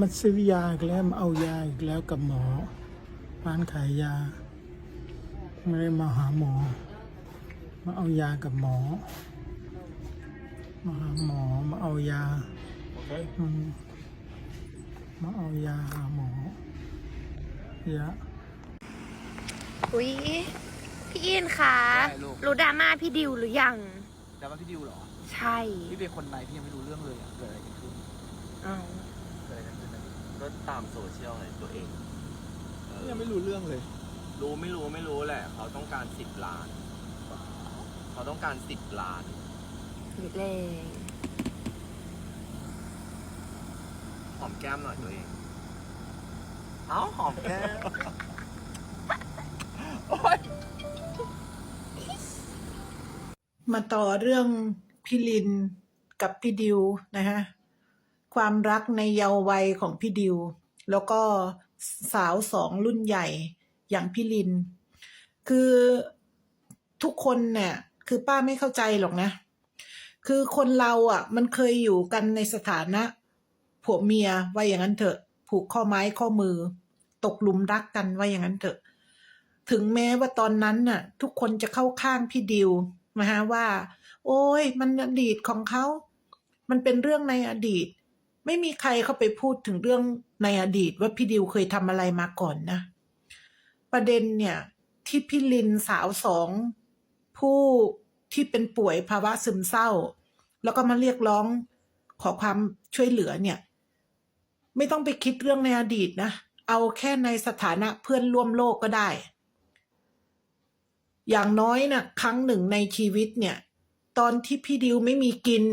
มาซื้อยาอีกแล้วมาเอายาอีกแล้วกับหมอร้านขายยา ไม่ได้มาหาหมอ มาเอายากับหมอ มาหาหมอมาเอายา Okay. อืมมาเอายาหาหมอยาอุ้ยพี่อินคะได้ลูก รู้ดราม่าพี่ดิวหรือยัง แต่ว่าพี่ดิวเหรอ ใช่พี่เป็นคนในพี่ยังไม่รู้เรื่องเลยอะเกิดอะไรกันขึ้น อ้าว ก็ตามโซเชียลไงตัวเองเออยังไม่รู้เรื่องเลย รู้ไม่รู้ไม่รู้แหละ เขาต้องการสิบล้าน เขาต้องการสิบล้าน นิดเลยหอมแก้มหน่อยตัวเอง เอ้าหอมแก้มมาต่อเรื่องพี่ลินกับพี่ดิวนะฮะ ความรักในเยาว์วัยของพี่ดิว แล้วก็สาวสองรุ่นใหญ่อย่างพี่ลิน คือทุกคนเนี่ยคือป้าไม่เข้าใจหรอกนะ คือคนเราอะ มันเคยอยู่กันในสถานะผัวเมียว่าอย่างนั้นเถอะ ผูกข้อไม้ข้อมือ ตกหลุมรักกันว่าอย่างนั้นเถอะ ถึงแม้ว่าตอนนั้นน่ะ ทุกคนจะเข้าข้างพี่ดิวนะฮะว่า โอ้ยมันอดีตของเขา มันเป็นเรื่องในอดีต ไม่มีใครเข้าไปพูดถึงเรื่องในอดีตว่าพี่ดิวเคยทำอะไรมาก่อนนะ ประเด็นเนี่ย ที่พี่ลินสาวสอง ผู้ที่เป็นป่วยภาวะซึมเศร้า แล้วก็มาเรียกร้องขอความช่วยเหลือเนี่ย ไม่ต้องไปคิดเรื่องในอดีตนะ เอาแค่ในสถานะเพื่อนร่วมโลกก็ได้ อย่างน้อยนะ่ะครั้งหนึ่งในชีวิตเนี่ย ตอนที่พี่ดิวไม่มีกิน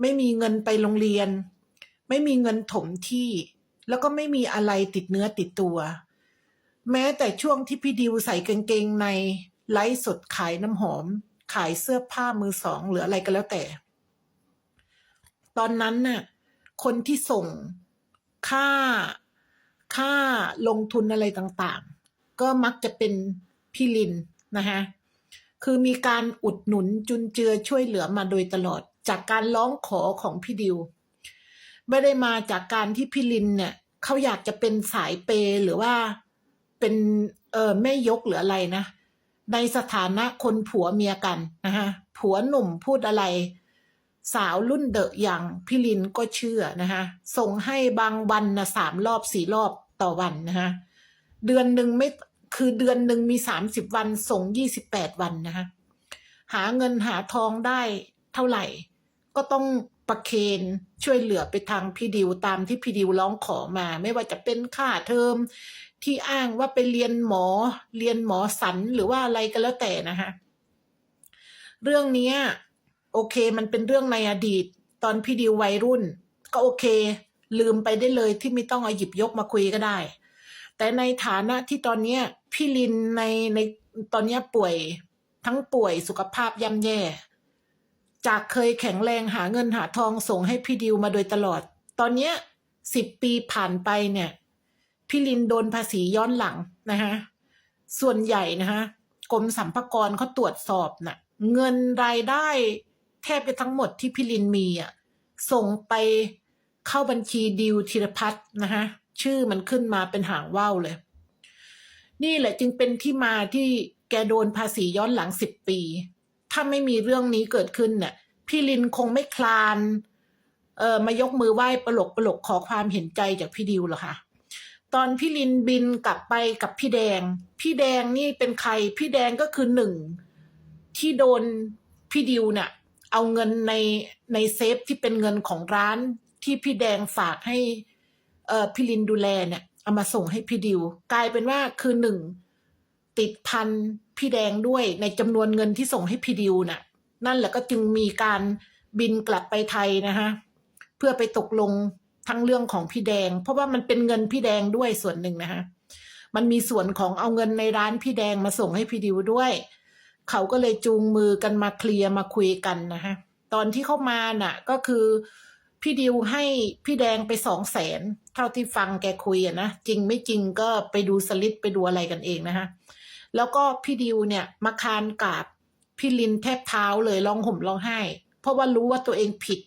ไม่มีเงินไปโรงเรียน ไม่มีเงินถมที่ แล้วก็ไม่มีอะไรติดเนื้อติดตัว แม้แต่ช่วงที่พี่ดิวใส่กางเกงในไลฟ์สดขายน้ำหอม ขายเสื้อผ้ามือสองหรืออะไรก็แล้วแต่ ตอนนั้นน่ะ คนที่ส่งค่าค่าลงทุนอะไรต่างๆ ก็มักจะเป็นพี่ลินนะฮะคือมีการอุดหนุนจุนเจือช่วยเหลือมาโดยตลอดจากการร้องขอของพี่ดิว ไม่ได้มาจากการที่พี่ลินเนี่ยเขาอยากจะเป็นสายเปย์หรือว่าเป็นเออแม่ยกหรืออะไรนะ ในสถานะคนผัวเมียกันนะฮะผัวหนุ่มพูดอะไร สาวรุ่นเดอะอย่างพี่ลินก็เชื่อนะฮะส่งให้บางวันนะสามรอบสี่รอบต่อวันนะฮะเดือนหนึ่งไม่คือเดือนหนึ่งมีสามสิบวันส่งยี่สิบแปดวันนะฮะหาเงินหาทองได้เท่าไหร่ ก็ต้อง ประเคนช่วยเหลือไปทางพี่ดิวตามที่พี่ดิวร้องขอมา ไม่ว่าจะเป็นค่าเทอมที่อ้างว่าไปเรียนหมอ เรียนหมอสันหรือว่าอะไรก็แล้วแต่นะฮะเรื่องนี้โอเคมันเป็นเรื่องในอดีต ตอนพี่ดิววัยรุ่น ก็โอเค ลืมไปได้เลยที่ไม่ต้องเอาหยิบยกมาคุยก็ได้ แต่ในฐานะที่ตอนนี้พี่ลินในในตอนนี้ป่วยทั้งป่วยสุขภาพย่ำแย่ จากเคยแข็งแรงหาเงินหาทองส่งให้พี่ดิวมาโดยตลอด ตอนเนี้ยสิบปีผ่านไปเนี่ย พี่ลินโดนภาษีย้อนหลังนะฮะส่วนใหญ่นะฮะกรมสรรพากรเขาตรวจสอบน่ะ เงินรายได้แทบจะทั้งหมดที่พี่ลินมีอะส่งไปเข้าบัญชีดิวธีรพัฒน์นะฮะชื่อมันขึ้นมาเป็นหางว่าวเลย นี่แหละจึงเป็นที่มาที่แกโดนภาษีย้อนหลังสิบปี ถ้าไม่มีเรื่องนี้เกิดขึ้นเนี่ยพี่ลินคงไม่คลานเออมายกมือไหว้ปลกปลกขอความเห็นใจจากพี่ดิวหรอคะตอนพี่ลินบินกลับไปกับพี่แดง พี่แดงนี่เป็นใคร พี่แดงก็คือหนึ่งที่โดนพี่ดิวเนี่ยเอาเงินในในเซฟที่เป็นเงินของร้านที่พี่แดงฝากให้เอ่อพี่ลินดูแลเนี่ยเอามาส่งให้พี่ดิว กลายเป็นว่าคือหนึ่ง ติดพันพี่แดงด้วยในจำนวนเงินที่ส่งให้พี่ดิวน่ะ นั่นแหละก็จึงมีการบินกลับไปไทยนะฮะเพื่อไปตกลงทั้งเรื่องของพี่แดง เพราะว่ามันเป็นเงินพี่แดงด้วยส่วนหนึ่งนะฮะมันมีส่วนของเอาเงินในร้านพี่แดงมาส่งให้พี่ดิวด้วย เขาก็เลยจูงมือกันมาเคลียร์มาคุยกันนะฮะตอนที่เข้ามาน่ะ ก็คือพี่ดิวให้พี่แดงไปสองแสนเท่าที่ฟังแกคุยอะนะจริงไม่จริงก็ไปดูสลิปไปดูอะไรกันเองนะฮะ แล้วก็พี่ดิวเนี่ยมาคานกราบพี่ลินแทบเท้าเลยร้องห่มร้องไห้ เพราะว่ารู้ว่าตัวเองผิด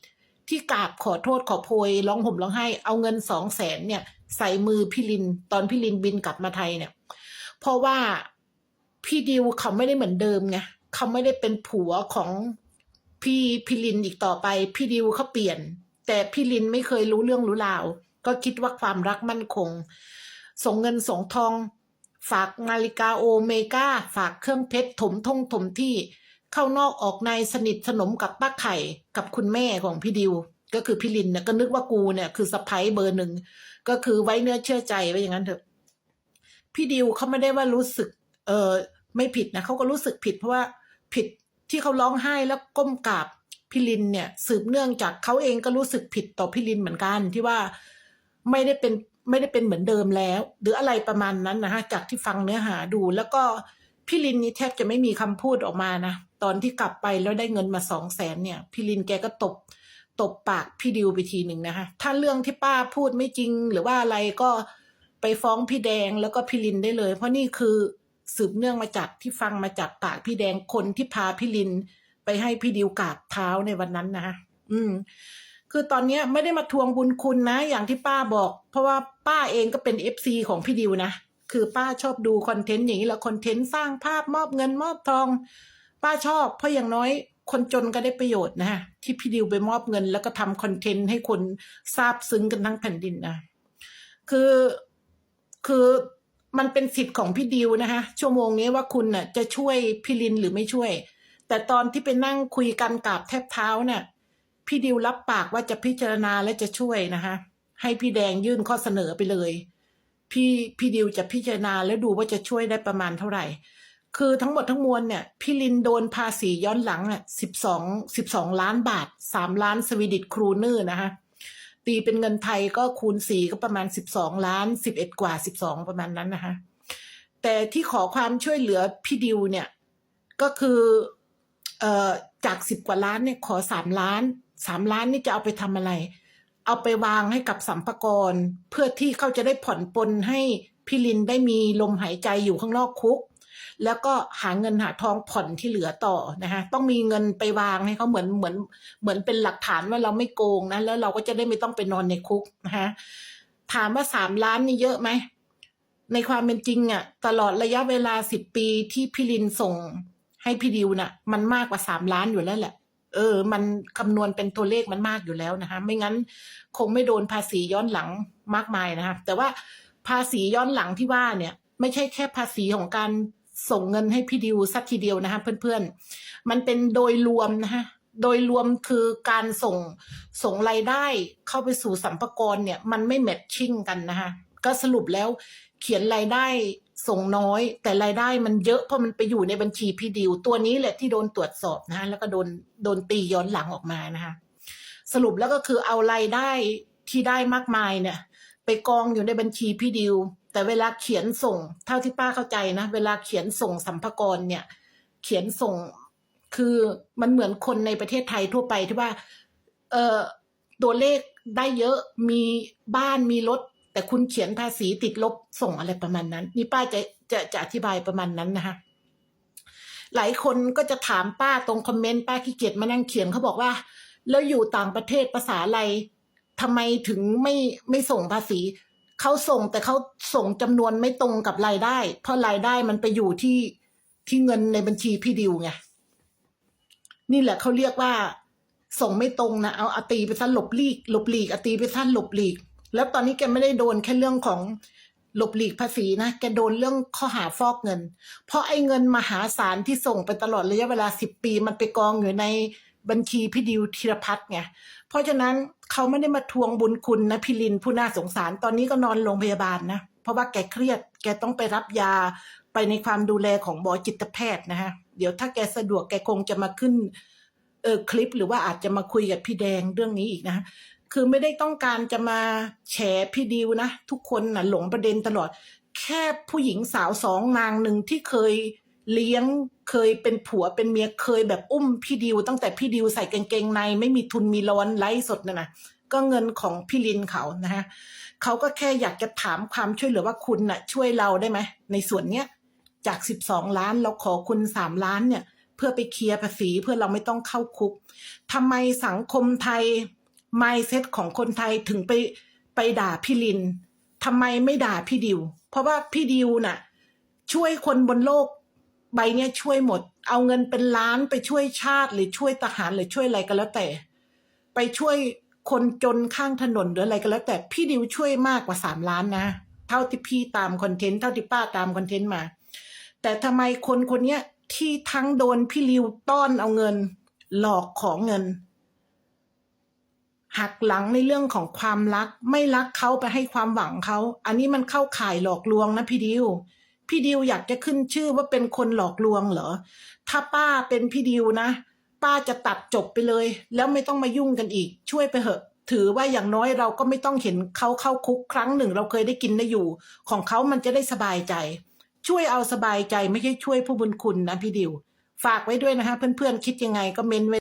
ที่กราบขอโทษขอโพยร้องห่มร้องไห้ เอาเงินสองแสนเนี่ยใส่มือพี่ลิน ตอนพี่ลินบินกลับมาไทยเนี่ย เพราะว่าพี่ดิวเขาไม่ได้เหมือนเดิมไงเขาไม่ได้เป็นผัวของพี่พี่ลินอีกต่อไป พี่ดิวเขาเปลี่ยน แต่พี่ลินไม่เคยรู้เรื่องรู้ราว ก็คิดว่าความรักมั่นคง ส่งเงินส่งทอง ฝากนาฬิกาโอเมก้า ฝากเครื่องเพชรถมท่งถมที่ เข้านอกออกในสนิทสนมกับป้าไข่กับคุณแม่ของพี่ดิว ก็คือพี่ลินเนี่ยก็นึกว่ากูเนี่ยคือสะพ้ยเบอร์หนึ่งก็คือไว้เนื้อเชื่อใจไว้อย่างนั้นเถอะ พี่ดิวเขาไม่ได้ว่ารู้สึก เออไม่ผิดนะเขาก็รู้สึกผิดเพราะว่าผิดที่เขาร้องไห้แล้วก้มกราบพี่ลินเนี่ย สืบเนื่องจากเขาเองก็รู้สึกผิดต่อพี่ลินเหมือนกันที่ว่าไม่ได้เป็น ไม่ได้เป็นเหมือนเดิมแล้ว หรืออะไรประมาณนั้นนะฮะจากที่ฟังเนื้อหาดู แล้วก็พี่ลินนี่แทบจะไม่มีคำพูดออกมานะตอนที่กลับไปแล้วได้เงินมาสองแสนเนี่ยพี่ลินแกก็ตบตบปากพี่ดิวไปทีหนึ่งนะคะถ้าเรื่องที่ป้าพูดไม่จริง หรือว่าอะไรก็ไปฟ้องพี่แดงแล้วก็พี่ลินได้เลย เพราะนี่คือสืบเนื่องมาจากที่ฟังมาจากปากพี่แดงคนที่พาพี่ลินไปให้พี่ดิวกราบเท้าในวันนั้นนะคะอืม คือตอนนี้ไม่ได้มาทวงบุญคุณนะ อย่างที่ป้าบอก เพราะว่าป้าเองก็เป็นเอฟซีของพี่ดิวนะ คือป้าชอบดูคอนเทนต์อย่างนี้แล้วคอนเทนต์สร้างภาพมอบเงินมอบทอง ป้าชอบ เพราะอย่างน้อยคนจนก็ได้ประโยชน์นะฮะที่พี่ดิวไปมอบเงิน แล้วก็ทำคอนเทนต์ให้คนทราบซึ้งกันทั้งแผ่นดินนะคือคือมันเป็นสิทธิ์ของพี่ดิวนะคะชั่วโมงนี้ว่าคุณน่ะจะช่วยพี่ลินหรือไม่ช่วย แต่ตอนที่ไปนั่งคุยกันกราบแทบเท้าเนี่ย พี่ดิวรับปากว่าจะพิจารณาและจะช่วยนะคะ ให้พี่แดงยื่นข้อเสนอไปเลย พี่พี่ดิวจะพิจารณาแล้วดูว่าจะช่วยได้ประมาณเท่าไหร่ คือทั้งหมดทั้งมวลเนี่ย พี่ลินโดนภาษีย้อนหลังอะสิบสองสิบสองล้านบาทสามล้านสวีดิชครูเนอร์นะคะตีเป็นเงินไทยก็คูณสี่ก็ประมาณสิบสองล้านสิบเอ็ดกว่าสิบสองประมาณนั้นนะคะแต่ที่ขอความช่วยเหลือพี่ดิวเนี่ย ก็คือเอ่อจากสิบกว่าล้านเนี่ยขอสามล้าน สามล้านนี่จะเอาไปทำอะไร เอาไปวางให้กับสัมภากรเพื่อที่เขาจะได้ผ่อนปลนให้พี่ลินได้มีลมหายใจอยู่ข้างนอกคุก แล้วก็หาเงินหาทองผ่อนที่เหลือต่อนะคะต้องมีเงินไปวางให้เขาเหมือนเหมือนเหมือนเป็นหลักฐานว่าเราไม่โกงนะแล้วเราก็จะได้ไม่ต้องไปนอนในคุกนะคะถามว่าสามล้านนี่เยอะไหมในความเป็นจริงอะ ตลอดระยะเวลาสิบปีที่พี่ลินส่งให้พี่ดิวน่ะ มันมากกว่าสามล้านอยู่แล้วแหละ เออ มันคำนวณเป็นตัวเลขมันมากอยู่แล้วนะคะ ไม่งั้นคงไม่โดนภาษีย้อนหลังมากมายนะคะ แต่ว่าภาษีย้อนหลังที่ว่าเนี่ย ไม่ใช่แค่ภาษีของการส่งเงินให้พี่ดิวสักทีเดียวนะคะเพื่อนๆ มันเป็นโดยรวมนะคะโดยรวมคือการส่งส่งรายได้เข้าไปสู่สัมภากระเนี่ย มันไม่แมทชิ่งกันนะคะก็สรุปแล้วเขียนรายได้ ส่งน้อย แต่รายได้มันเยอะเพราะมันไปอยู่ในบัญชีพี่ดิวตัวนี้แหละที่โดนตรวจสอบนะคะแล้วก็โดนโดนตีย้อนหลังออกมานะคะสรุปแล้วก็คือเอารายได้ที่ได้มากมายเนี่ย ไปกองอยู่ในบัญชีพี่ดิว แต่เวลาเขียนส่ง เท่าที่ป้าเข้าใจนะ เวลาเขียนส่งสัมภาระเนี่ย เขียนส่งคือมันเหมือนคนในประเทศไทยทั่วไปที่ว่า เออตัวเลขได้เยอะมีบ้านมีรถ แต่คุณเขียนภาษีติดลบส่งอะไรประมาณนั้น นี่ป้าจะจะจะอธิบายประมาณนั้นนะคะหลายคนก็จะถามป้าตรงคอมเมนต์ป้าขี้เกียจมานั่งเขียนเขาบอกว่า แล้วอยู่ต่างประเทศภาษาอะไรทำไมถึงไม่ไม่ส่งภาษีเขาส่งแต่เขาส่งจำนวนไม่ตรงกับรายได้ เพราะรายได้มันไปอยู่ที่ที่เงินในบัญชีพี่ดิวไงนี่แหละเขาเรียกว่า ส่งไม่ตรงนะเอาอตีไปซะหลบลีกหลบหลีกอตีไปซะหลบหลีก แล้วตอนนี้แกไม่ได้โดนแค่เรื่องของหลบหลีกภาษีนะแกโดนเรื่องข้อหาฟอกเงิน เพราะไอ้เงินมหาศาลที่ส่งไปตลอดระยะเวลาสิบปี มันไปกองอยู่ในบัญชีพี่ดิวธีรพัฒน์ไงเพราะฉะนั้นเขาไม่ได้มาทวงบุญคุณนะพี่ลินผู้น่าสงสารตอนนี้ก็นอนโรงพยาบาลนะ เพราะว่าแกเครียด แกต้องไปรับยาไปในความดูแลของหมอจิตแพทย์นะฮะเดี๋ยวถ้าแกสะดวกแกคงจะมาขึ้นเออคลิปหรือว่าอาจจะมาคุยกับพี่แดงเรื่องนี้อีกนะ คือไม่ได้ต้องการจะมาแฉพี่ดิวนะ ทุกคนนะหลงประเด็นตลอด แค่ผู้หญิงสาวสองนางหนึ่งที่เคยเลี้ยงเคยเป็นผัวเป็นเมียเคยแบบอุ้มพี่ดิว ตั้งแต่พี่ดิวใส่กางเกงในไม่มีทุนมีร้อนไร้สดนะนะก็เงินของพี่ลินเขานะฮะเขาก็แค่อยากจะถามความช่วยเหลือว่าคุณน่ะ ช่วยเราได้ไหมในส่วนเนี้ยจากสิบสองล้านเราขอคุณสามล้านเนี่ย เพื่อไปเคลียร์ภาษีเพื่อเราไม่ต้องเข้าคุกทำไมสังคมไทย ไมเซ็ตของคนไทยถึงไปไปด่าพี่ลินทำไมไม่ด่าพี่ดิว เพราะว่าพี่ดิวน่ะ ช่วยคนบนโลก ใบเนี้ยช่วยหมด เอาเงินเป็นล้านไปช่วยชาติหรือช่วยทหารหรือช่วยอะไรก็แล้วแต่ ไปช่วยคนจนข้างถนนหรืออะไรก็แล้ว แต่พี่ดิวช่วยมากกว่าสามล้านนะ เท่าที่พี่ตามคอนเทนต์เท่าที่ป้าตามคอนเทนต์มา แต่ทำไมคนคนเนี้ยที่ทั้งโดนพี่ริวต้อนเอาเงิน หลอกของเงิน หักหลังในเรื่องของความรัก ไม่รักเขาไปให้ความหวังเขา อันนี้มันเข้าข่ายหลอกลวงนะพี่ดิวพี่ดิวอยากจะขึ้นชื่อว่าเป็นคนหลอกลวงเหรอ ถ้าป้าเป็นพี่ดิวนะ ป้าจะตัดจบไปเลย แล้วไม่ต้องมายุ่งกันอีก ช่วยไปเหอะ ถือว่าอย่างน้อยเราก็ไม่ต้องเห็นเขาเข้าคุกครั้งหนึ่ง เราเคยได้กินได้อยู่ ของเขามันจะได้สบายใจ ช่วยเอาสบายใจไม่ใช่ช่วยผู้บุญคุณนะพี่ดิว ฝากไว้ด้วยนะคะเพื่อนๆคิดยังไงก็เมนไว้